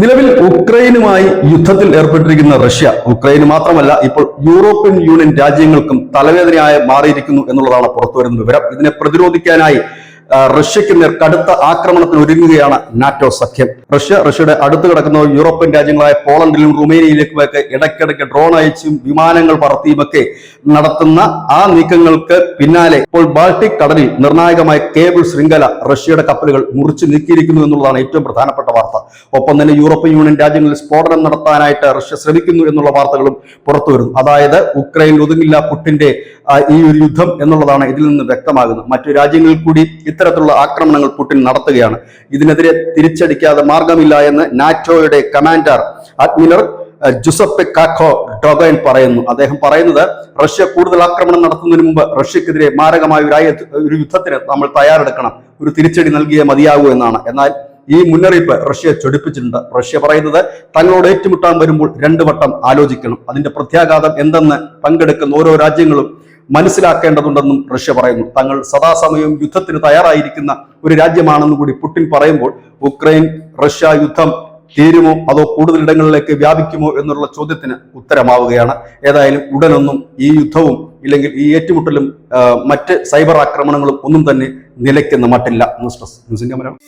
നിലവിൽ ഉക്രൈനുമായി യുദ്ധത്തിൽ ഏർപ്പെട്ടിരിക്കുന്ന റഷ്യ ഉക്രൈന് മാത്രമല്ല ഇപ്പോൾ യൂറോപ്യൻ യൂണിയൻ രാജ്യങ്ങൾക്കും തലവേദനയായി മാറിയിരിക്കുന്നു എന്നുള്ളതാണ് പുറത്തുവരുന്ന വിവരം. ഇതിനെ പ്രതിരോധിക്കാനായി ആ, റഷ്യക്ക് നേർ കടുത്ത ആക്രമണത്തിന് ഒരുങ്ങുകയാണ് നാറ്റോ സഖ്യം. റഷ്യ റഷ്യയുടെ അടുത്ത് കിടക്കുന്ന യൂറോപ്യൻ രാജ്യങ്ങളായ പോളണ്ടിലും റുമേനിയയിലേക്കുമൊക്കെ ഇടയ്ക്കിടയ്ക്ക് ഡ്രോൺ അയച്ചും വിമാനങ്ങൾ പറത്തിയുമൊക്കെ നടത്തുന്ന ആ നീക്കങ്ങൾക്ക് പിന്നാലെ ഇപ്പോൾ ബാൾട്ടിക് കടലിൽ നിർണായകമായ കേബിൾ ശൃംഖല റഷ്യയുടെ കപ്പലുകൾ മുറിച്ചു നീക്കിയിരിക്കുന്നു എന്നുള്ളതാണ് ഏറ്റവും പ്രധാനപ്പെട്ട വാർത്ത. ഒപ്പം തന്നെ യൂറോപ്യൻ യൂണിയൻ രാജ്യങ്ങളിൽ സ്ഫോടനം നടത്താനായിട്ട് റഷ്യ ശ്രമിക്കുന്നു എന്നുള്ള വാർത്തകളും പുറത്തു വരുന്നു. അതായത് ഉക്രൈൻ ഒതുങ്ങില്ല പുട്ടിന്റെ ഈ ഒരു യുദ്ധം എന്നുള്ളതാണ് ഇതിൽ നിന്ന് വ്യക്തമാകുന്നത്. മറ്റു രാജ്യങ്ങളിൽ കൂടി ഇത്തരത്തിലുള്ള ആക്രമണങ്ങൾ പുടിൻ നടത്തുകയാണ്. ഇതിനെതിരെ തിരിച്ചടിക്കാതെ മാർഗമില്ല എന്ന് നാറ്റോയുടെ കമാൻഡർ അഡ്മിറൽ ജുസഫ് കാക്കോ ഡൊഗൈൻ പറയുന്നു. അദ്ദേഹം പറയുന്നത് റഷ്യ കൂടുതൽ ആക്രമണം നടത്തുന്നതിന് മുമ്പ് റഷ്യക്കെതിരെ മാരകമായ ഒരു ഒരു യുദ്ധത്തിന് നമ്മൾ തയ്യാറെടുക്കണം. ഒരു തിരിച്ചടി നൽകിയേ മതിയാകൂ എന്നാണ്. എന്നാൽ ഈ മുന്നറിയിപ്പ് റഷ്യ ചൊടിപ്പിച്ചിട്ടുണ്ട്. റഷ്യ പറയുന്നത് തങ്ങളോട് ഏറ്റുമുട്ടാൻ വരുമ്പോൾ രണ്ടു വട്ടം ആലോചിക്കണം. അതിന്റെ പ്രത്യാഘാതം എന്തെന്ന് പങ്കെടുക്കുന്ന ഓരോ രാജ്യങ്ങളും മനസ്സിലാക്കേണ്ടതുണ്ടെന്നും റഷ്യ പറയുന്നു. തങ്ങൾ സദാസമയം യുദ്ധത്തിന് തയ്യാറായിരിക്കുന്ന ഒരു രാജ്യമാണെന്ന് കൂടി പുടിൻ പറയുമ്പോൾ ഉക്രൈൻ റഷ്യ യുദ്ധം തീരുമോ അതോ കൂടുതൽ ഇടങ്ങളിലേക്ക് വ്യാപിക്കുമോ എന്നുള്ള ചോദ്യത്തിന് ഉത്തരമാവുകയാണ്. ഏതായാലും ഉടനൊന്നും ഈ യുദ്ധവും ഇല്ലെങ്കിൽ ഈ ഏറ്റുമുട്ടലും മറ്റ് സൈബർ ആക്രമണങ്ങളും ഒന്നും തന്നെ നിലയ്ക്കുന്ന മട്ടില്ല. ന്യൂസ് ഡെസ്ക് ന്യൂസിന്റെ മലയാളം.